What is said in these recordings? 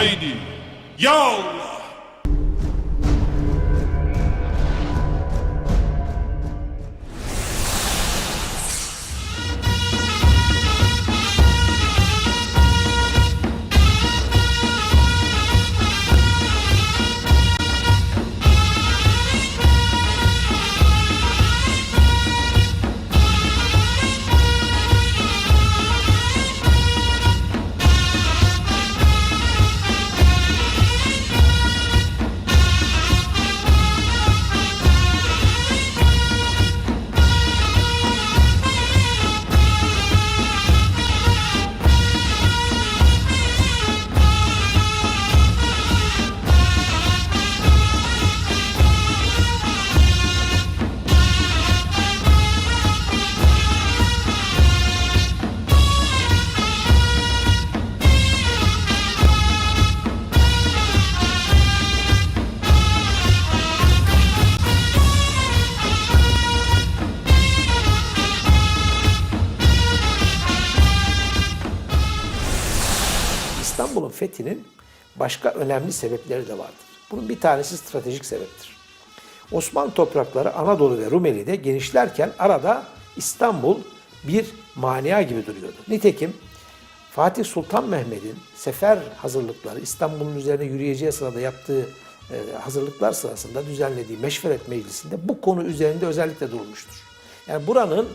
Haydi. Ya. İstanbul'un fethinin başka önemli sebepleri de vardır. Bunun bir tanesi stratejik sebeptir. Osmanlı toprakları Anadolu ve Rumeli'de genişlerken arada İstanbul bir mania gibi duruyordu. Nitekim Fatih Sultan Mehmet'in sefer hazırlıkları İstanbul'un üzerine yürüyeceği sırada yaptığı e, hazırlıklar sırasında düzenlediği meşveret meclisinde bu konu üzerinde özellikle durmuştur. Yani buranın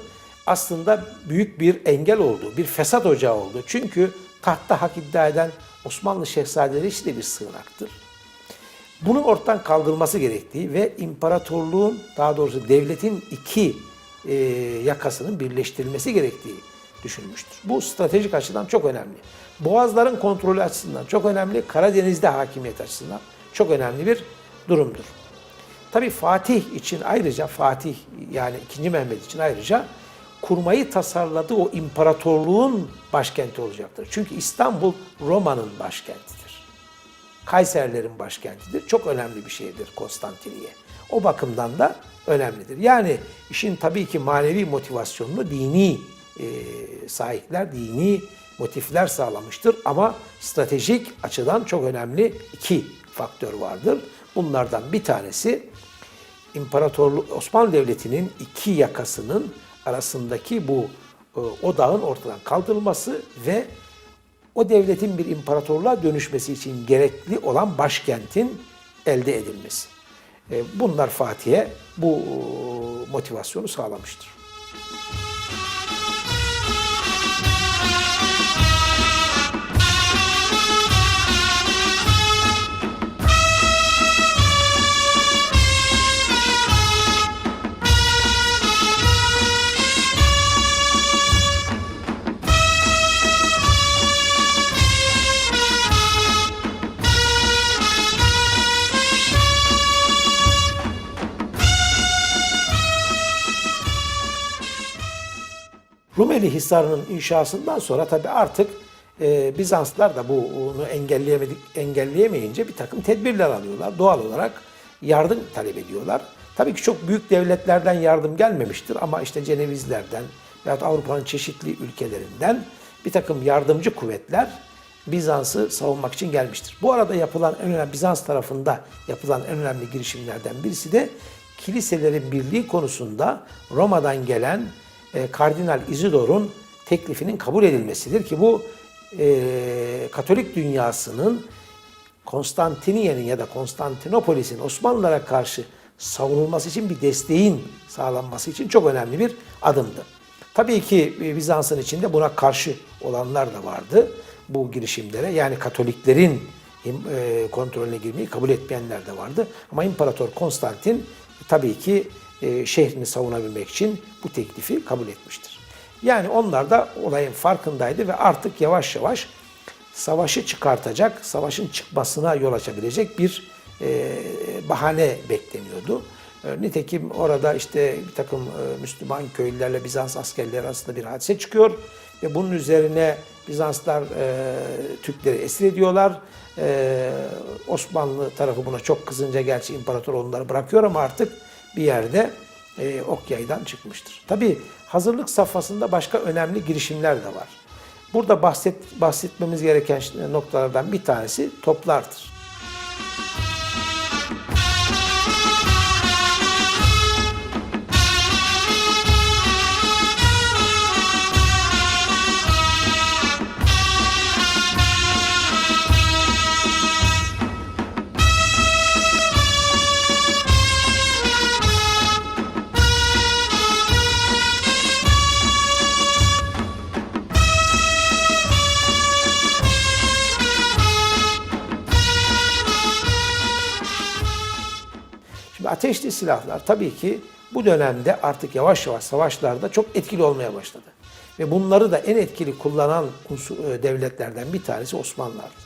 aslında büyük bir engel olduğu, bir fesat ocağı olduğu. Çünkü tahtta hak iddia eden Osmanlı şehzadeleri için de bir sığınaktır. Bunun ortadan kaldırılması gerektiği ve imparatorluğun daha doğrusu devletin iki e, yakasının birleştirilmesi gerektiği düşünülmüştür. Bu stratejik açıdan çok önemli. Boğazların kontrolü açısından çok önemli, Karadeniz'de hakimiyet açısından çok önemli bir durumdur. Tabii Fatih için ayrıca Fatih yani 2. Mehmet için ayrıca kurmayı tasarladığı o imparatorluğun başkenti olacaktır. Çünkü İstanbul Roma'nın başkentidir. Kayserlerin başkentidir. Çok önemli bir şehirdir Konstantiniye. O bakımdan da önemlidir. Yani işin tabii ki manevi motivasyonunu dini e, sahipler, dini motifler sağlamıştır. Ama stratejik açıdan çok önemli iki faktör vardır. Bunlardan bir tanesi İmparatorluk Osmanlı Devleti'nin iki yakasının arasındaki bu e, odağın ortadan kaldırılması ve o devletin bir imparatorluğa dönüşmesi için gerekli olan başkentin elde edilmesi. E, Bunlar Fatih'e bu e, motivasyonu sağlamıştır. Rumeli Hisarı'nın inşasından sonra tabi artık e, Bizanslılar da bunu engelleyemedik, engelleyemeyince bir takım tedbirler alıyorlar. Doğal olarak yardım talep ediyorlar. Tabii ki çok büyük devletlerden yardım gelmemiştir ama işte Cenevizlerden veyahut Avrupa'nın çeşitli ülkelerinden bir takım yardımcı kuvvetler Bizans'ı savunmak için gelmiştir. Bu arada yapılan en önemli Bizans tarafında yapılan en önemli girişimlerden birisi de kiliselerin birliği konusunda Roma'dan gelen e, Kardinal Isidor'un teklifinin kabul edilmesidir ki bu e, Katolik dünyasının Konstantiniye'nin ya da Konstantinopolis'in Osmanlılara karşı savunulması için bir desteğin sağlanması için çok önemli bir adımdı. Tabii ki e, Bizans'ın içinde buna karşı olanlar da vardı bu girişimlere. Yani Katoliklerin e, kontrolüne girmeyi kabul etmeyenler de vardı. Ama İmparator Konstantin tabii ki e, şehrini savunabilmek için bu teklifi kabul etmiştir. Yani onlar da olayın farkındaydı ve artık yavaş yavaş savaşı çıkartacak, savaşın çıkmasına yol açabilecek bir e, bahane bekleniyordu. E, nitekim orada işte bir takım Müslüman köylülerle Bizans askerleri arasında bir hadise çıkıyor ve bunun üzerine Bizanslar e, Türkleri esir ediyorlar. E, Osmanlı tarafı buna çok kızınca gerçi imparator onları bırakıyor ama artık bir yerde e, ok yaydan çıkmıştır. Tabi hazırlık safhasında başka önemli girişimler de var. Burada bahset, bahsetmemiz gereken noktalardan bir tanesi toplardır. Ateşli silahlar tabii ki bu dönemde artık yavaş yavaş savaşlarda çok etkili olmaya başladı. Ve bunları da en etkili kullanan e, devletlerden bir tanesi Osmanlılar'dı.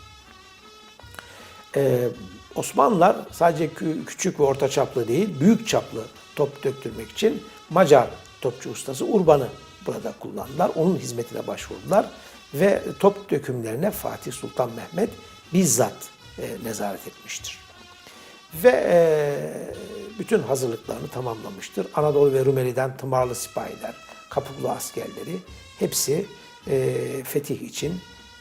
Ee, Osmanlılar sadece kü- küçük ve orta çaplı değil, büyük çaplı top döktürmek için Macar topçu ustası Urban'ı burada kullandılar. Onun hizmetine başvurdular ve top dökümlerine Fatih Sultan Mehmet bizzat e, nezaret etmiştir. Ve e, bütün hazırlıklarını tamamlamıştır. Anadolu ve Rumeli'den tımarlı sipahiler, kapıklı askerleri hepsi e, fetih için,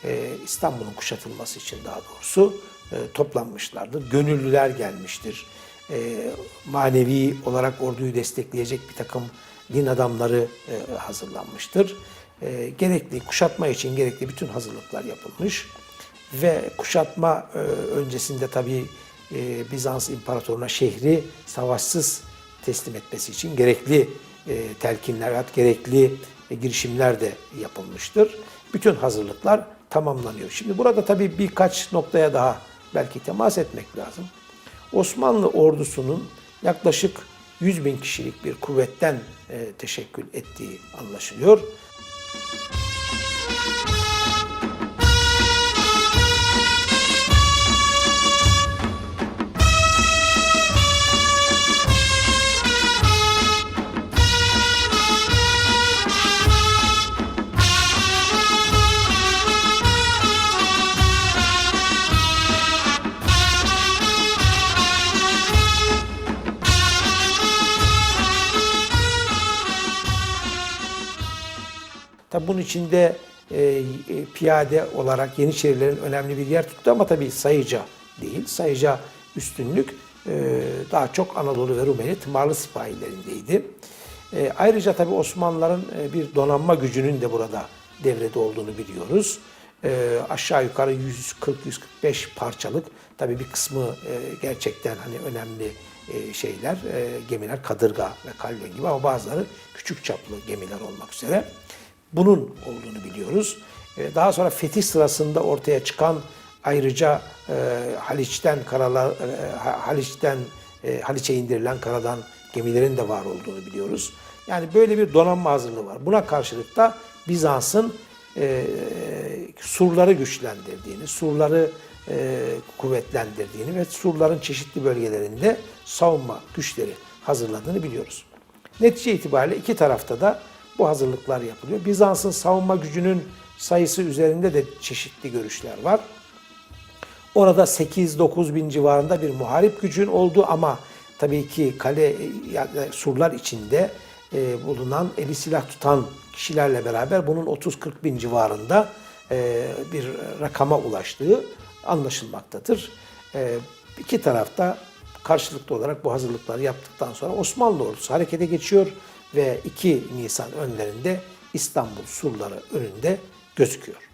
e, İstanbul'un kuşatılması için daha doğrusu e, toplanmışlardır. Gönüllüler gelmiştir. E, manevi olarak orduyu destekleyecek bir takım din adamları e, hazırlanmıştır. E, gerekli kuşatma için gerekli bütün hazırlıklar yapılmış ve kuşatma e, öncesinde tabii e, Bizans İmparatoruna şehri savaşsız teslim etmesi için gerekli e, telkinler, gerekli e, girişimler de yapılmıştır. Bütün hazırlıklar tamamlanıyor. Şimdi burada tabii birkaç noktaya daha belki temas etmek lazım. Osmanlı ordusunun yaklaşık 100 bin kişilik bir kuvvetten e, teşekkül ettiği anlaşılıyor. Tabi bunun içinde e, e, piyade olarak Yeniçerilerin önemli bir yer tuttu ama tabii sayıca değil. Sayıca üstünlük e, daha çok Anadolu ve Rumeli tımarlı sipahilerindeydi. E, ayrıca tabii Osmanlıların e, bir donanma gücünün de burada devrede olduğunu biliyoruz. E, aşağı yukarı 140-145 parçalık tabii bir kısmı e, gerçekten hani önemli e, şeyler, e, gemiler kadırga ve kalyon gibi ama bazıları küçük çaplı gemiler olmak üzere bunun olduğunu biliyoruz. E, Daha sonra fetih sırasında ortaya çıkan ayrıca e, Haliç'ten karalar e, Ha- Haliç'ten Haliç'e indirilen karadan gemilerin de var olduğunu biliyoruz. Yani böyle bir donanma hazırlığı var. Buna karşılık da Bizans'ın surları güçlendirdiğini, surları kuvvetlendirdiğini ve surların çeşitli bölgelerinde savunma güçleri hazırladığını biliyoruz. Netice itibariyle iki tarafta da bu hazırlıklar yapılıyor. Bizans'ın savunma gücünün sayısı üzerinde de çeşitli görüşler var. Orada 8-9 bin civarında bir muharip gücün olduğu ama tabii ki kale yani surlar içinde e, bulunan eli silah tutan kişilerle beraber bunun 30-40 bin civarında e, bir rakama ulaştığı anlaşılmaktadır. E, iki tarafta karşılıklı olarak bu hazırlıkları yaptıktan sonra Osmanlı ordusu harekete geçiyor ve 2 Nisan önlerinde İstanbul surları önünde gözüküyor.